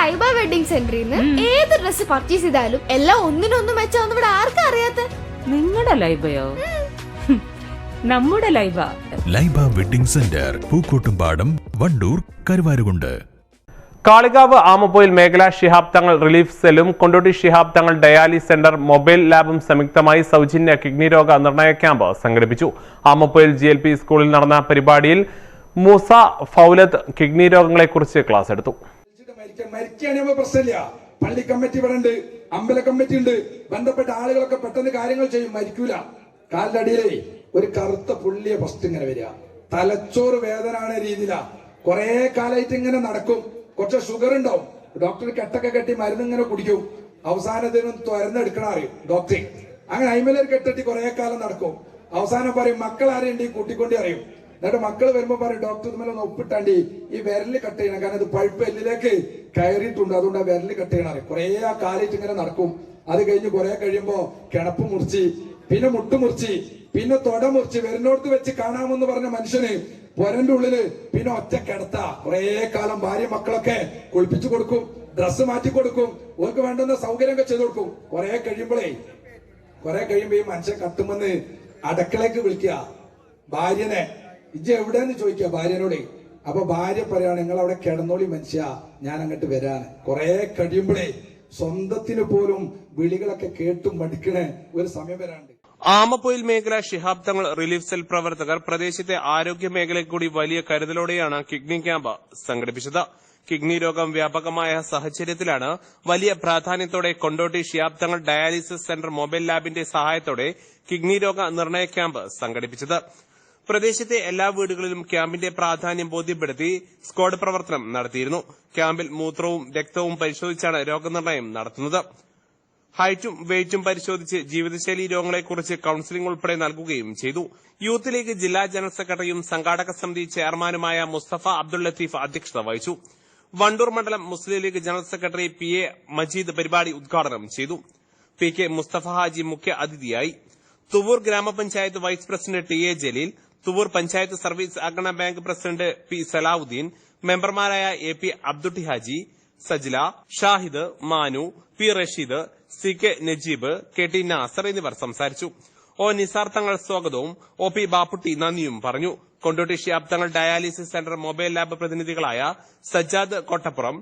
Laiba wedding സെന്ററിൽ നിന്ന് ഏത് ഡ്രസ് പർച്ചേസ് ചെയ്താലും എല്ലാം ഒന്നിനൊന്നും മെച്ചാന്ന് ഇവിടെ ആർക്കും അറിയാത്ത? നിങ്ങളുടെ ലൈബയോ? നമ്മുടെ Laiba. Laiba wedding centre Pookkottumpadam Wandoor Karuvarakundu. Kalikavu Amappoyil മേഖലാ ഷിഹാബ് തങ്ങൾ റിലീഫ് സെല്ലും Kondotty Shihab Thangal dialysis centre mobile ലാബും സംയുക്തമായി സൗജന്യ കിഡ്നി രോഗ നിർണയ ക്യാമ്പ് സംഘടിപ്പിച്ചു. ആമപ്പോയിൽ ജി എൽ പി സ്കൂളിൽ നടന്ന പരിപാടിയിൽ മൂസ ഫൗലത്ത് കിഡ്നി രോഗങ്ങളെക്കുറിച്ച് ക്ലാസ് എടുത്തു. മരിക്കാൻ മരിക്കുകയാണെങ്കിൽ പ്രശ്നമില്ല. പള്ളി കമ്മിറ്റി ഇവിടെ ഉണ്ട്. അമ്പല കമ്മിറ്റി ഉണ്ട്. ബന്ധപ്പെട്ട ആളുകളൊക്കെ പെട്ടെന്ന് കാര്യങ്ങൾ ചെയ്യും. മരിക്കൂല. കാലിന്റെ അടിയിലേ ഒരു കറുത്ത പുള്ളിയെ ഫസ്റ്റ് ഇങ്ങനെ വരിക. തലച്ചോറ് വേദന ആണ് രീതിയിലാ. കുറെ കാലമായിട്ട് ഇങ്ങനെ നടക്കും. കുറച്ച് ഷുഗർ ഉണ്ടാവും. ഡോക്ടർ കെട്ടൊക്കെ കെട്ടി മരുന്ന് ഇങ്ങനെ കുടിക്കും. അവസാനത്തിനും തുരന്നെടുക്കണ അറിയും. ഡോക്ടറെ അങ്ങനെ അയിമലൊരു കെട്ടിട്ട് കുറെ കാലം നടക്കും. അവസാനം പറയും മക്കൾ ആരെയുണ്ട് ഈ കൂട്ടിക്കൊണ്ടേ അറിയും എന്നിട്ട് മക്കൾ വരുമ്പോ പറയും ഡോക്ടർ ഒന്ന് ഒപ്പിട്ടാണ്ടി. ഈ വിരൽ കട്ട് ചെയ്യണം. കാരണം ഇത് പഴുപ്പ് എല്ലിലേക്ക് കയറിയിട്ടുണ്ട്. അതുകൊണ്ട് ആ വിരൽ കട്ട് ചെയ്യണം കുറേ ആ കാലിട്ട് ഇങ്ങനെ നടക്കും. അത് കഴിഞ്ഞ് കുറെ കഴിയുമ്പോ കിണപ്പ് മുറിച്ച് പിന്നെ മുട്ടു മുറിച്ച് പിന്നെ തൊട മുറിച്ച് വരുന്നോടത്ത് വെച്ച് കാണാമെന്ന് പറഞ്ഞ മനുഷ്യന് പൊരന്റെ ഉള്ളിൽ പിന്നെ ഒറ്റ കിടത്ത. കുറെ കാലം ഭാര്യ മക്കളൊക്കെ കുളിപ്പിച്ചു കൊടുക്കും ഡ്രസ്സ് മാറ്റി കൊടുക്കും ഓർക്ക് വേണ്ടുന്ന സൗകര്യം സൗകര്യമൊക്കെ ചെയ്തു കൊടുക്കും. കുറെ കഴിയുമ്പോഴേ കുറെ കഴിയുമ്പോ ഈ മനുഷ്യൻ കത്തുമെന്ന് അടക്കളേക്ക് വിളിക്കുക. ഭാര്യനെ ഇജ്ജ് എവിടെയെന്ന് ചോദിക്കുക ഭാര്യനോട്? അപ്പൊ ഭാര്യ പറയാണ് നിങ്ങൾ അവിടെ കിടന്നോളി മനുഷ്യ ഞാൻ അങ്ങോട്ട് വരാണ് കുറെ കഴിയുമ്പോഴേ സ്വന്തത്തിന് പോലും വിളികളൊക്കെ കേട്ടും മടുക്കണേ ഒരു സമയം വരാണ്ട്. ആമപ്പൊയിൽ മേഖല ശിഹാബ് തങ്ങൾ റിലീഫ് സെൽ പ്രവർത്തകർ പ്രദേശത്തെ ആരോഗ്യ മേഖലയിൽ കൂടി വലിയ കരുതലോടെയാണ് കിഡ്നി ക്യാമ്പ് സംഘടിപ്പിച്ചത്. കിഡ്നി രോഗം വ്യാപകമായ സാഹചര്യത്തിലാണ് വലിയ പ്രാധാന്യത്തോടെ Kondotty Shiyab Thangal dialysis centre mobile ലാബിന്റെ സഹായത്തോടെ കിഡ്നി രോഗ നിർണയ ക്യാമ്പ് സംഘടിപ്പിച്ചത്. പ്രദേശത്തെ എല്ലാ വീടുകളിലും ക്യാമ്പിന്റെ പ്രാധാന്യം ബോധ്യപ്പെടുത്തി സ്കോഡ് പ്രവർത്തനം നടത്തിയിരുന്നു. ക്യാമ്പിൽ മൂത്രവും രക്തവും പരിശോധിച്ചാണ് രോഗനിർണയം നടത്തുന്നത്. ഹൈറ്റും വെയിറ്റും പരിശോധിച്ച് ജീവിതശൈലി രോഗങ്ങളെക്കുറിച്ച് കൌൺസിലിംഗ് ഉൾപ്പെടെ നൽകുകയും ചെയ്തു. യൂത്ത് ലീഗ് ജില്ലാ ജനറൽ സെക്രട്ടറിയും സംഘാടക സമിതി ചെയർമാനുമായ മുസ്തഫ അബ്ദുൾ ലത്തീഫ് അധ്യക്ഷത വഹിച്ചു. വണ്ടൂർ മണ്ഡലം Muslim League general secretary P A Majeed പരിപാടി ഉദ്ഘാടനം ചെയ്തു. പി കെ മുസ്തഫ ഹാജി മുഖ്യ അതിഥിയായി. Thuvvur gramapanchayat vice president T A Jaleel Thuvvur panchayat service സഹകരണ ബാങ്ക് പ്രസിഡന്റ് പി സലാവുദ്ദീൻ മെമ്പർമാരായ A P Abdutty Haji Sajla Shahid Manu P Rasheed C K Najeeb K T Nasar എന്നിവർ സംസാരിച്ചു. O Nisar തങ്ങൾ സ്വാഗതവും O P Bapputty നന്ദിയും പറഞ്ഞു. Kondotty Shiyab Thangal dialysis centre mobile lab പ്രതിനിധികളായ Sajjad Kottappuram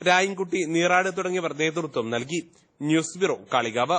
Rayankutty Neerad തുടങ്ങിയവർ നേതൃത്വം നൽകി. News bureau Kalikavu.